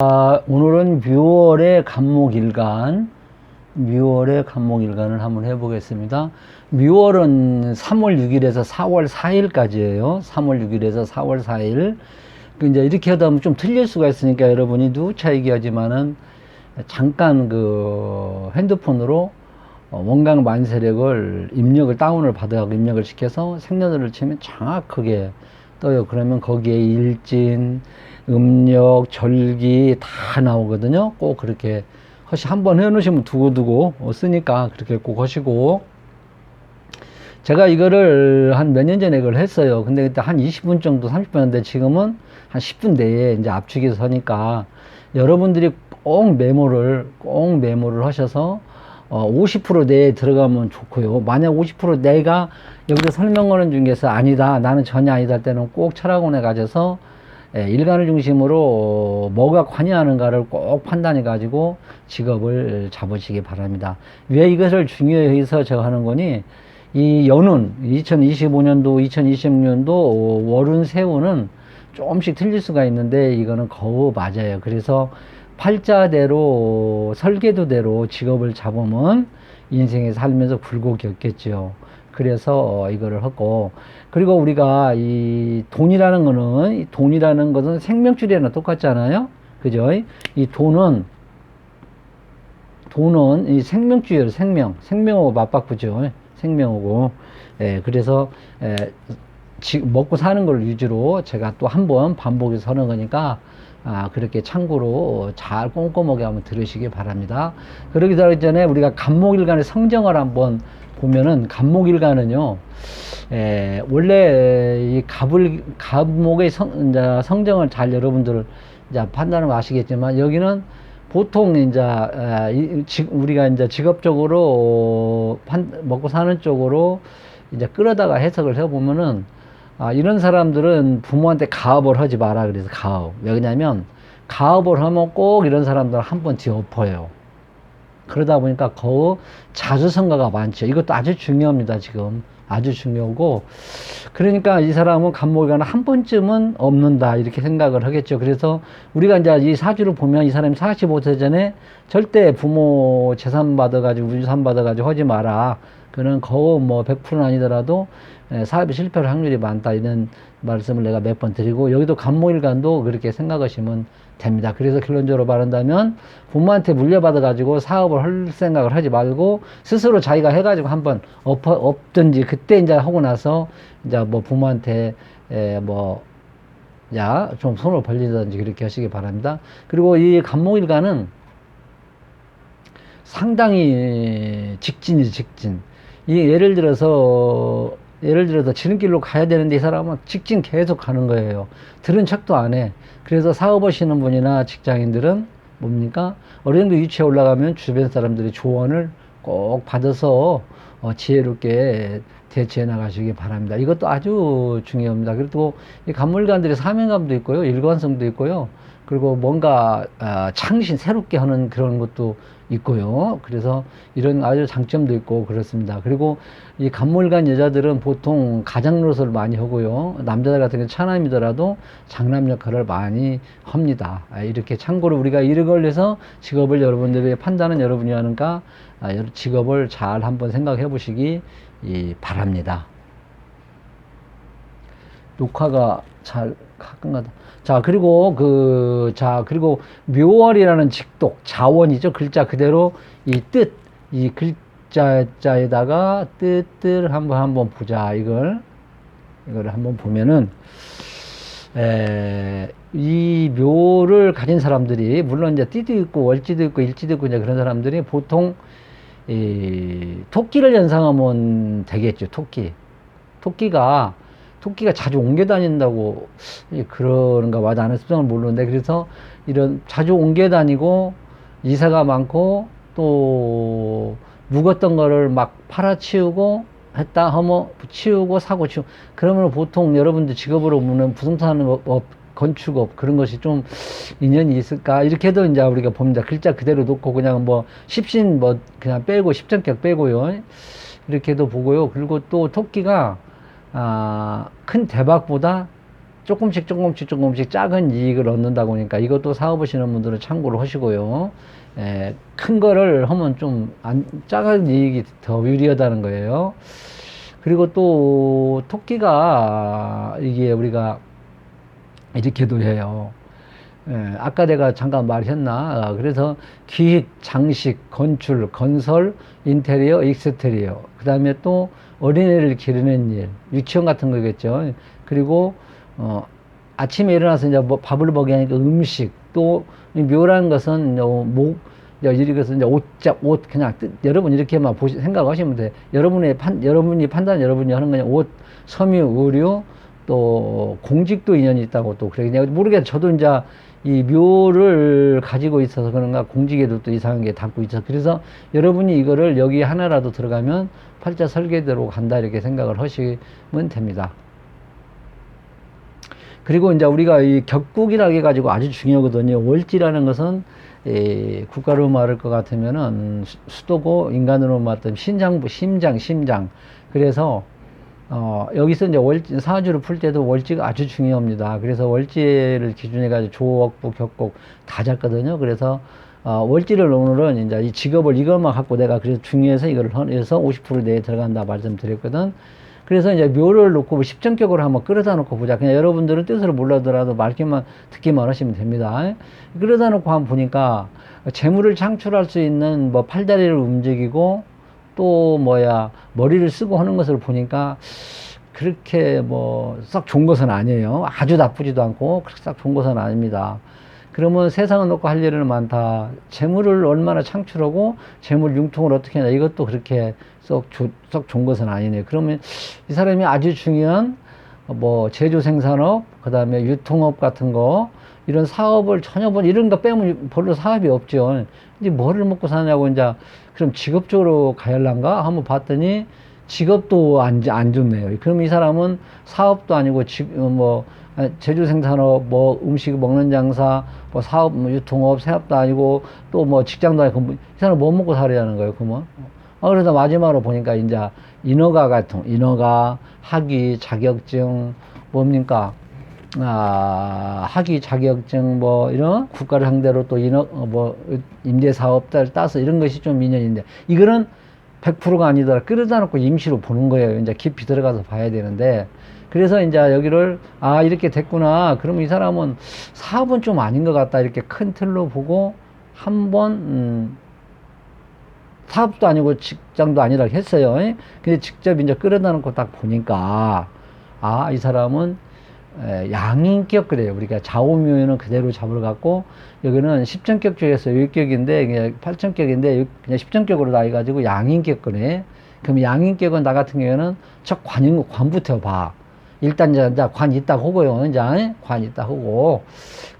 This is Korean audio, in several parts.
아, 오늘은 묘월의 간목일간, 묘월의 간목일간을 한번 해보겠습니다. 묘월은 3월 6일에서 4월 4일까지예요. 3월 6일에서 4월 4일. 그 이제 이렇게 하다 보면 좀 틀릴 수가 있으니까 여러분이 누차 얘기하지만은 잠깐 그 핸드폰으로 어, 원강 만세력을 입력을 다운을 받아가고 입력을 시켜서 생년월을 치면 정확하게 떠요. 그러면 거기에 일진, 음력, 절기 다 나오거든요. 꼭 그렇게 허시 한번 해놓으시면 두고두고 어, 쓰니까 그렇게 꼭 하시고 제가 이거를 한 몇 년 전에 이걸 했어요. 근데 그때 한 20분 정도, 30분 인데 지금은 한 10분 내에 이제 압축해서 서니까 여러분들이 꼭 메모를, 꼭 메모를 하셔서 어, 50% 내에 들어가면 좋고요. 만약 50% 내가 여기서 설명하는 중에서 아니다, 나는 전혀 아니다 할 때는 꼭 철학원에 가셔서 예, 일간을 중심으로 어, 뭐가 관여하는가를 꼭 판단해 가지고 직업을 잡으시기 바랍니다. 왜 이것을 중요해서 제가 하는 거니 이 연운 2025년도 2026년도 월운 세운은 조금씩 틀릴 수가 있는데 이거는 거의 맞아요. 그래서 팔자대로 설계도대로 직업을 잡으면 인생에 살면서 굴곡이 없겠죠. 그래서 어, 이거를 하고 그리고 우리가 이 돈이라는 거는 이 돈이라는 것은 생명줄이랑 똑같잖아요. 그죠? 이 돈은 돈은 이 생명줄이에요. 생명. 생명하고 맞바꾸죠. 생명하고. 예, 그래서 예, 지, 먹고 사는 걸 위주로 제가 또 한 번 반복해서 하는 거니까 아, 그렇게 참고로 잘 꼼꼼하게 한번 들으시기 바랍니다. 그러기 전에 우리가 간목일간의 성정을 한번 보면은 간목일간은요, 에, 원래 이 갑을, 갑목의 성, 이제 성정을 잘 여러분들 이제 판단을 아시겠지만 여기는 보통 이제 지- 우리가 이제 직업적으로 판, 먹고 사는 쪽으로 이제 끌어다가 해석을 해보면은 아, 이런 사람들은 부모한테 가업을 하지 마라 그래서 가업. 왜 그러냐면 가업을 하면 꼭 이런 사람들 한 번 뒤 엎어요. 그러다 보니까 거의 자주 성가가 많죠. 이것도 아주 중요합니다, 지금. 아주 중요하고. 그러니까 이 사람은 간목이가는 한 번쯤은 없는다, 이렇게 생각을 하겠죠. 그래서 우리가 이제 이 사주를 보면 이 사람이 45세 전에 절대 부모 재산 받아가지고, 유산 받아가지고 하지 마라. 그는 거의 뭐 100%는 아니더라도 에, 사업이 실패할 확률이 많다. 이런 말씀을 내가 몇 번 드리고, 여기도 간목일간도 그렇게 생각하시면 됩니다. 그래서 결론적으로 말한다면 부모한테 물려받아 가지고 사업을 할 생각을 하지 말고 스스로 자기가 해가지고 한번 엎어, 엎든지 그때 이제 하고 나서 이제 뭐 부모한테 에, 뭐, 야, 좀 손을 벌리든지 그렇게 하시기 바랍니다. 그리고 이 간목일간은 상당히 직진이죠, 직진. 이 예를 들어서 예를 들어서 지름길로 가야 되는데 이 사람은 직진 계속 가는 거예요. 들은 척도 안 해. 그래서 사업하시는 분이나 직장인들은 뭡니까? 어느 정도 위치에 올라가면 주변 사람들이 조언을 꼭 받아서 어, 지혜롭게 대처해 나가시기 바랍니다. 이것도 아주 중요합니다. 그리고 이 간물관들의 사명감도 있고요. 일관성도 있고요. 그리고 뭔가 아, 창신 새롭게 하는 그런 것도 있고요. 그래서 이런 아주 장점도 있고 그렇습니다. 그리고 이 간물간 여자들은 보통 가장 노릇을 많이 하고요. 남자들 같은 경우 차남이더라도 장남 역할을 많이 합니다. 아, 이렇게 참고로 우리가 이런 걸 해서 직업을 여러분들이 판단은 여러분이 하는가 아, 직업을 잘 한번 생각해 보시기 이, 바랍니다. 녹화가 잘 가끔가다. 자 그리고 그 자 그리고 묘월이라는 직독 자원이죠. 글자 그대로 이 뜻 이 글자자에다가 뜻을 한번 한번 보자. 이걸 이거를 한번 보면은 에, 이 묘를 가진 사람들이 물론 이제 띠도 있고 월지도 있고 일지도 있고 이제 그런 사람들이 보통 이 토끼를 연상하면 되겠죠 토끼. 토끼가 토끼가 자주 옮겨 다닌다고 이 그런가 봐 나는 습성을 모르는데 그래서 이런 자주 옮겨 다니고 이사가 많고 또 묵었던 거를 막 팔아치우고 했다 하면 치우고 사고 치우고 그러면 보통 여러분들 직업으로 보면 부동산 업, 건축업 그런 것이 좀 인연이 있을까? 이렇게 해도 이제 우리가 봅니다 글자 그대로 놓고 그냥 뭐 십신 뭐 그냥 빼고 십전격 빼고요. 이렇게도 보고요. 그리고 또 토끼가 아, 큰 대박보다 조금씩 조금씩 조금씩 작은 이익을 얻는다고 하니까 이것도 사업하시는 분들은 참고를 하시고요. 에, 큰 거를 하면 좀 안, 작은 이익이 더 유리하다는 거예요. 그리고 또 토끼가 이게 우리가 이렇게도 해요. 예, 아까 내가 잠깐 말했나? 아, 그래서 기획, 장식, 건축, 건설, 인테리어, 익스테리어. 그 다음에 또 어린애를 기르는 일, 유치원 같은 거겠죠. 그리고, 어, 아침에 일어나서 이제 뭐 밥을 먹게 하니까 음식, 또, 이 묘라는 것은, 어, 목, 이것은 이제 옷, 옷, 그냥, 뜻, 여러분 이렇게만 보시, 생각하시면 돼. 여러분의 판, 여러분이 판단, 여러분이 하는 그냥 옷, 섬유, 의류, 또 공직도 인연이 있다고 또 그래. 모르겠어. 저도 이제 이 묘를 가지고 있어서 그런가 공직에도 또 이상한 게 담고 있어. 그래서 여러분이 이거를 여기 하나라도 들어가면 팔자 설계대로 간다 이렇게 생각을 하시면 됩니다. 그리고 이제 우리가 이 격국이라고 해가지고 아주 중요하거든요. 월지라는 것은 이 국가로 말할 것 같으면은 수- 수도고 인간으로 말하면 심장부, 심장, 심장. 그래서 어, 여기서 이제 월지, 사주를 풀 때도 월지가 아주 중요합니다. 그래서 월지를 기준해가지고 조옥부, 격곡 다 잡거든요. 그래서, 어, 월지를 오늘은 이제 이 직업을 이것만 갖고 내가 그래서 중요해서 이거를 해서 50% 내에 들어간다 말씀드렸거든. 그래서 이제 묘를 놓고 뭐 십정격으로 한번 끌어다 놓고 보자. 그냥 여러분들은 뜻으로 몰라더라도 말기만, 듣기만 하시면 됩니다. 끌어다 놓고 한번 보니까 재물을 창출할 수 있는 뭐 팔다리를 움직이고 또 뭐야 머리를 쓰고 하는 것을 보니까 그렇게 뭐 썩 좋은 것은 아니에요. 아주 나쁘지도 않고 그렇게 썩 좋은 것은 아닙니다. 그러면 세상을 놓고 할 일은 많다. 재물을 얼마나 창출하고 재물 융통을 어떻게 하냐 이것도 그렇게 썩, 조, 썩 좋은 것은 아니네요. 그러면 이 사람이 아주 중요한 뭐 제조 생산업, 그 다음에 유통업 같은 거 이런 사업을 전혀 뭐 이런 거 빼면 별로 사업이 없죠. 이제 뭐를 먹고 사냐고 이제 그럼 직업 적으로 가열란가 한번 봤더니 직업도 안, 안 좋네요. 그럼 이 사람은 사업도 아니고 지, 어, 뭐 아, 제조 생산업, 뭐 음식 먹는 장사, 뭐 사업, 뭐 유통업, 사업도 아니고 또 뭐 직장도 아니고 뭐, 이 사람 뭐 먹고 살아야 하는 거예요, 그러면? 아, 그래서 마지막으로 보니까 이제 인허가 같은, 인허가, 학위, 자격증, 뭡니까? 아, 학위 자격증 뭐 이런 국가를 상대로 또 인허, 어, 뭐 임대 사업자를 따서 이런 것이 좀 인연인데 이거는 100%가 아니더라 끌어다 놓고 임시로 보는 거예요. 이제 깊이 들어가서 봐야 되는데 그래서 이제 여기를 아 이렇게 됐구나. 그러면 이 사람은 사업은 좀 아닌 것 같다. 이렇게 큰 틀로 보고 한번 음, 사업도 아니고 직장도 아니라 했어요. 근데 직접 이제 끌어다 놓고 딱 보니까 아 이 사람은 에, 양인격 그래요. 우리가 좌우묘에는 그대로 잡으러 갖고 여기는 십전격 중에서 육격인데 팔천격인데 그냥 십전격으로 다 해가지고 양인격 그래. 그럼 양인격은 나 같은 경우에는 첫 관인 관부터 봐. 일단 이제 관 있다 하고요. 이제 관 있다 하고.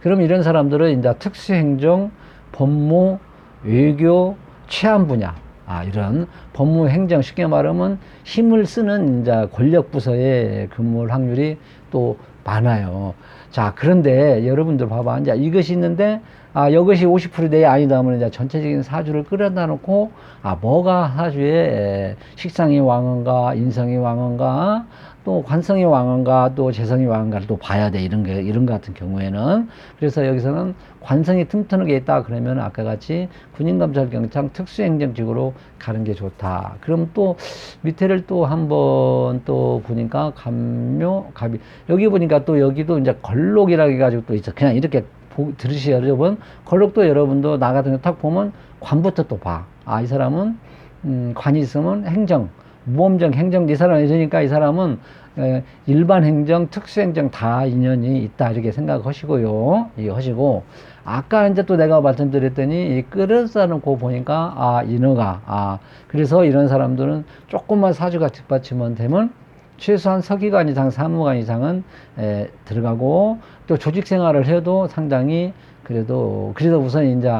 그럼 이런 사람들은 이제 특수행정, 법무, 외교, 체안 분야. 아, 이런 법무 행정 쉽게 말하면 힘을 쓰는 이제 권력 부서에 근무할 확률이 또 많아요. 자, 그런데 여러분들 봐봐. 이제 이것이 있는데, 아, 이것이 50% 내에 아니다 하면 이제 전체적인 사주를 끌어다 놓고, 아, 뭐가 사주에 식상이 왕은가, 인성이 왕은가, 또 관성이 왕은가, 또 재성이 왕은가를 또 봐야 돼. 이런 게, 이런 것 같은 경우에는. 그래서 여기서는 관성이 튼튼하게 있다. 그러면 아까 같이 군인감찰경찰 특수행정직으로 가는 게 좋다. 그럼 또 밑에를 또 한번 또 보니까 감묘, 갑이. 여기 보니까 또 여기도 이제 걸록이라고 해가지고 또 있어. 그냥 이렇게 보, 들으시요 여러분. 걸록도 여러분도 나 같은 거딱 보면 관부터 또 봐. 아, 이 사람은, 음, 관이 있으면 행정, 모험정, 행정, 이 사람 이러니까 이 사람은 에, 일반 행정, 특수 행정 다 인연이 있다 이렇게 생각하시고요. 이 하시고 아까 이제 또 내가 말씀드렸더니 이 끌어서 놓고 보니까 아 인어가 아 그래서 이런 사람들은 조금만 사주가 뒷받침은 되면 최소한 서기관 이상, 사무관 이상은 에, 들어가고 또 조직 생활을 해도 상당히 그래도 그래도 우선 이제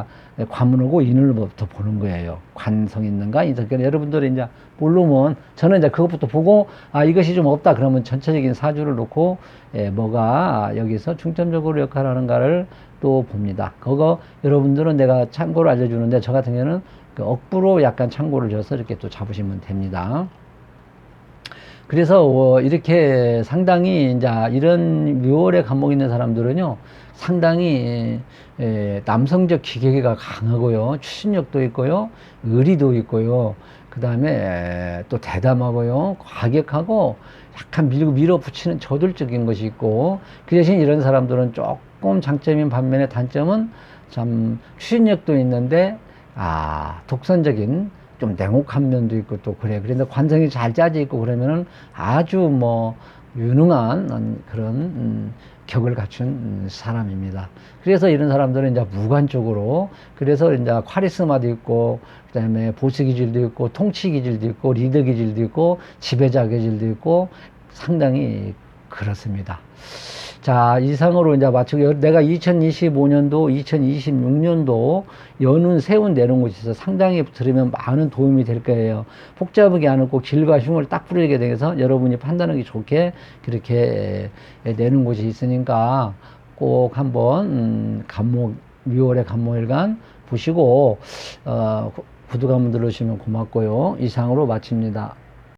관문하고 인을부터 보는 거예요. 관성 있는가. 그러니까 여러분들이 이제 모르면 저는 이제 그것부터 보고 아 이것이 좀 없다 그러면 전체적인 사주를 놓고 예, 뭐가 여기서 중점적으로 역할하는가를 또 봅니다. 그거 여러분들은 내가 참고로 알려주는데 저 같은 경우는 그 억부로 약간 참고를 줘서 이렇게 또 잡으시면 됩니다. 그래서 어, 이렇게 상당히 이제 이런 묘월에 감목 있는 사람들은요 상당히 에, 남성적 기계가 강하고요. 추진력도 있고요. 의리도 있고요. 그 다음에 또 대담하고요. 과격하고 약간 밀고 밀어붙이는 저돌적인 것이 있고 그 대신 이런 사람들은 조금 장점인 반면에 단점은 참 추진력도 있는데 아 독선적인 좀 냉혹한 면도 있고 또 그래 그런데 관성이 잘 짜져 있고 그러면은 아주 뭐 유능한 음, 그런 음, 격을 갖춘 음, 사람입니다. 그래서 이런 사람들은 이제 무관 쪽으로 그래서 이제 카리스마도 있고 그다음에 보스 기질도 있고 통치 기질도 있고 리더 기질도 있고 지배자 기질도 있고 상당히 그렇습니다. 자, 이상으로 이제 마치고 내가 2025년도, 2026년도 연운 세운 내놓은 곳에서 상당히 들으면 많은 도움이 될 거예요. 복잡하게 안 하고 길과 흉을 딱 부르게 돼서 여러분이 판단하기 좋게 그렇게 내는 곳이 있으니까 꼭 한번 음, 간목 묘월의 간목일간 보시고 어, 구독 한번 눌러주시면 고맙고요. 이상으로 마칩니다.